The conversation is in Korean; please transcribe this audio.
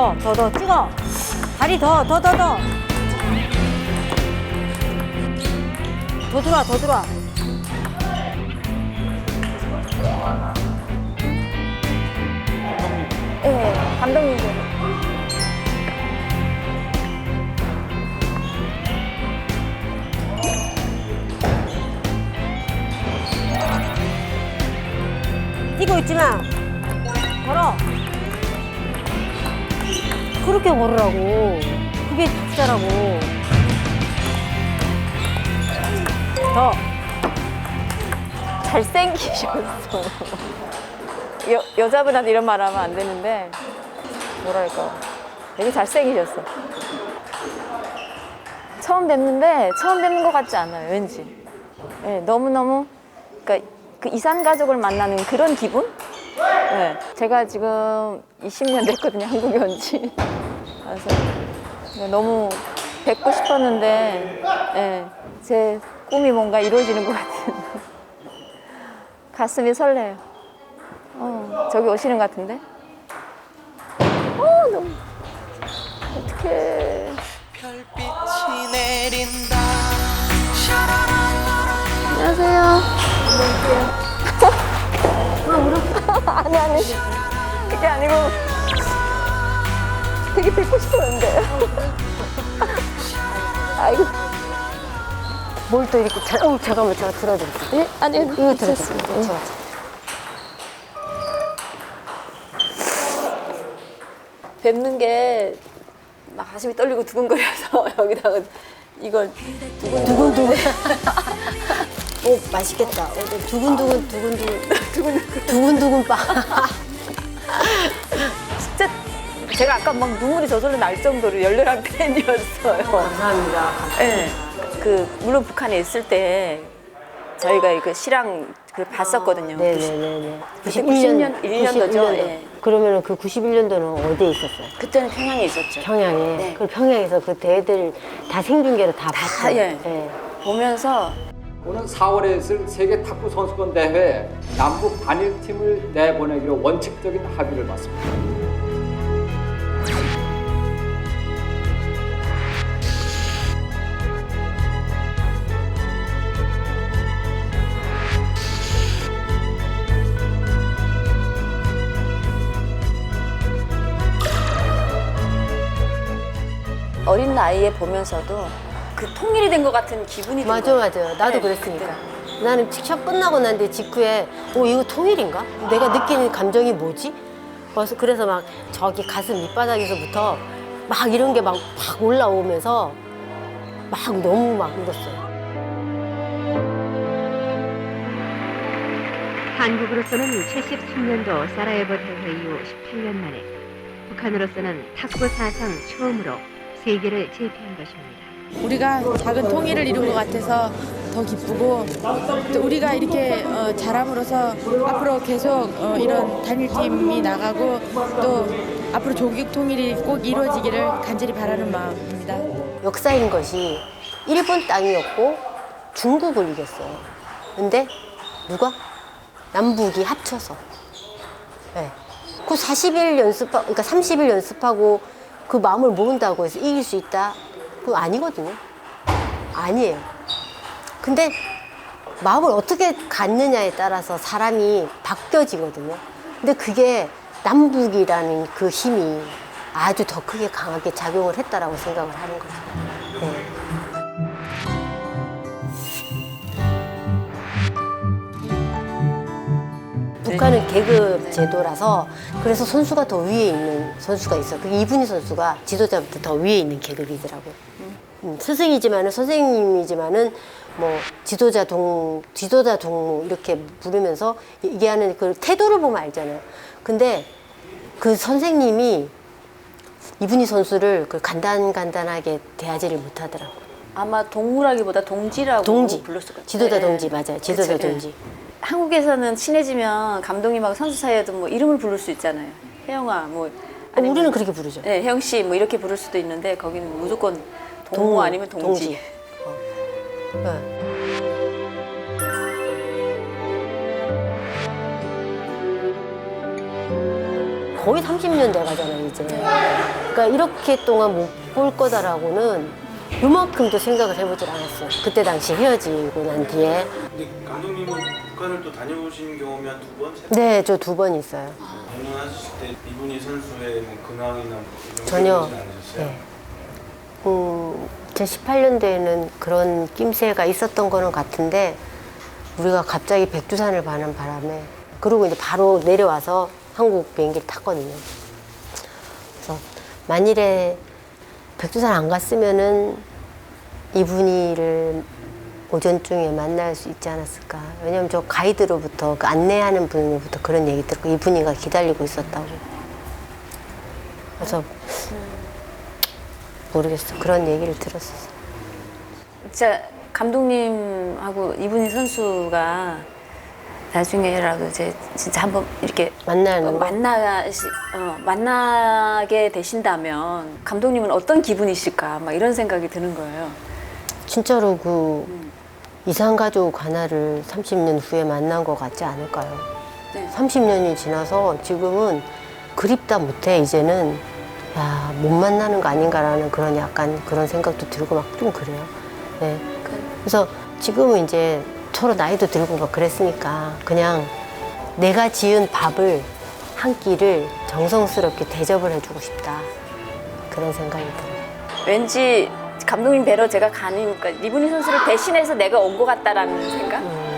더, 더, 더 찍어. 다리 더, 더, 더, 더. 더 들어와, 더 들어와. 네, 감독님들. 뛰고 있지 마. 그렇게 걸으라고. 그게 박자라고. 더. 잘생기셨어요. 여, 여자분한테 이런 말 하면 안 되는데, 뭐랄까. 되게 잘생기셨어. 처음 뵙는데, 처음 뵙는 것 같지 않아요, 왠지. 네, 너무너무, 그러니까 그 이산 가족을 만나는 그런 기분? 네. 제가 지금 20년 됐거든요, 한국에 온 지. 그래서 너무 뵙고 싶었는데, 네, 제 꿈이 뭔가 이루어지는 것 같은. 가슴이 설레요. 어, 저기 오시는 것 같은데? 어, 너무. 어떡해. 별빛이 내린다 안녕하세요. 아니, 아니. 그게 아니고. 되게 뵙고 싶었는데. 아이고. 뭘 또 이렇게 잘, 어, 잠깐만, 제가 들어드릴게요. 예? 아니, 이거 들어드릴게요. 있었습니다. 예. 제가. 뵙는 게 막 가슴이 떨리고 두근거려서 여기다가 이걸 두근두근. 오, 맛있겠다. 어, 네, 두근두근, 두근두근. 두근두근. 두근두근 빵. 진짜 제가 아까 막 눈물이 저절로 날 정도로 열렬한 팬이었어요. 감사합니다. 네. 그 물론 북한에 있을 때 저희가 그 실황 그 봤었거든요. 네네네네. 91년, 91년도죠. 예. 그러면 그 91년도는 어디에 있었어요? 그때는 평양에 있었죠. 평양에. 네. 그 평양에서 그 대회들 다 생중계로 다 봤어요. 예. 보면서 오는 4월에 있을 세계 탁구 선수권 대회 남북 단일팀을 내보내기로 원칙적인 합의를 봤습니다. 어린 나이에 보면서도 그 통일이 된 것 같은 기분이 든 맞아, 거예요. 맞아. 나도 네, 그랬으니까. 그때. 나는 시합 끝나고 난 뒤에 직후에, 어, 이거 통일인가? 내가 느끼는 감정이 뭐지? 그래서, 그래서 막 저기 가슴 밑바닥에서부터 막 이런 게 막 팍 올라오면서 막 너무 막 울었어요. 한국으로서는 73년도 사라예보 대회 이후 18년 만에 북한으로서는 탁구 사상 처음으로 세계를 제패한 것입니다. 우리가 작은 통일을 이룬 것 같아서 더 기쁘고 또 우리가 이렇게 어, 잘함으로써 앞으로 계속 어, 이런 단일팀이 나가고 또 앞으로 조국 통일이 꼭 이루어지기를 간절히 바라는 마음입니다. 역사인 것이 일본 땅이었고 중국을 이겼어요. 근데 누가? 남북이 합쳐서. 네. 그 40일 연습, 그러니까 30일 연습하고 그 마음을 모은다고 해서 이길 수 있다? 그거 아니거든요. 아니에요. 근데 마음을 어떻게 갖느냐에 따라서 사람이 바뀌어지거든요. 근데 그게 남북이라는 그 힘이 아주 더 크게 강하게 작용을 했다라고 생각을 하는 거죠. 네. 북한은 계급 제도라서 그래서 선수가 더 위에 있는 선수가 있어. 그 이분희 선수가 지도자부터 더 위에 있는 계급이더라고요. 음, 스승이지만은 선생님이지만은 뭐 지도자 동 지도자 동무 이렇게 부르면서 얘기하는 그 태도를 보면 알잖아요. 근데 그 선생님이 이분희 선수를 그 간단간단하게 대하지를 못하더라고. 요 아마 동무라기보다 동지라고 동지, 불렀을 것 같아요. 지도자 네. 동지 맞아요. 지도자 그쵸, 예. 동지. 한국에서는 친해지면 감독님하고 선수 사이에도 뭐 이름을 부를 수 있잖아요. 혜영아 뭐 어, 아니면 우리는 그렇게 부르죠. 네, 혜영 씨 뭐 이렇게 부를 수도 있는데 거기는 무조건 동무 아니면 동지. 어. 네. 거의 30년 돼가잖아요 이제. 그러니까 이렇게 동안 못 볼 거다라고는 요만큼도 생각을 해보질 않았어요. 그때 당시 헤어지고 난 뒤에. 근데 감독님은 북한을 또 다녀오신 경험이 한 두 번, 세 번? 네, 저 두 번 있어요. 방문하실 때 이분이 선수의 뭐 근황이나 뭐 이런 전혀. 거 보진 않으셨어요? 네. 음, 2018년도에는 그런 낌새가 있었던 거는 같은데 우리가 갑자기 백두산을 가는 바람에 그러고 이제 바로 내려와서 한국 비행기를 탔거든요. 그래서 만일에 백두산 안 갔으면은 이분이를 오전중에 만날 수 있지 않았을까. 왜냐면 저 가이드로부터 그 안내하는 분으로부터 그런 얘기 들었고 이분이가 기다리고 있었다고. 그래서 모르겠어. 그런 얘기를 들었었어. 진짜 감독님하고 이분희 선수가 나중에라도 이제 진짜 한번 이렇게 만나는 어, 거. 만나시, 어, 만나게 되신다면 감독님은 어떤 기분이실까 막 이런 생각이 드는 거예요. 진짜로 그 이산가족 하나를 30년 후에 만난 것 같지 않을까요? 네. 30년이 지나서 지금은 그립다 못해 이제는 야 못 만나는 거 아닌가라는 그런 약간 그런 생각도 들고 막 좀 그래요. 네. 그래서 지금은 이제 서로 나이도 들고 막 그랬으니까 그냥 내가 지은 밥을 한 끼를 정성스럽게 대접을 해주고 싶다 그런 생각이 들어요. 왠지 감독님 뵈러 제가 가니까 이분희 선수를 대신해서 내가 온 것 같다라는 생각? 음.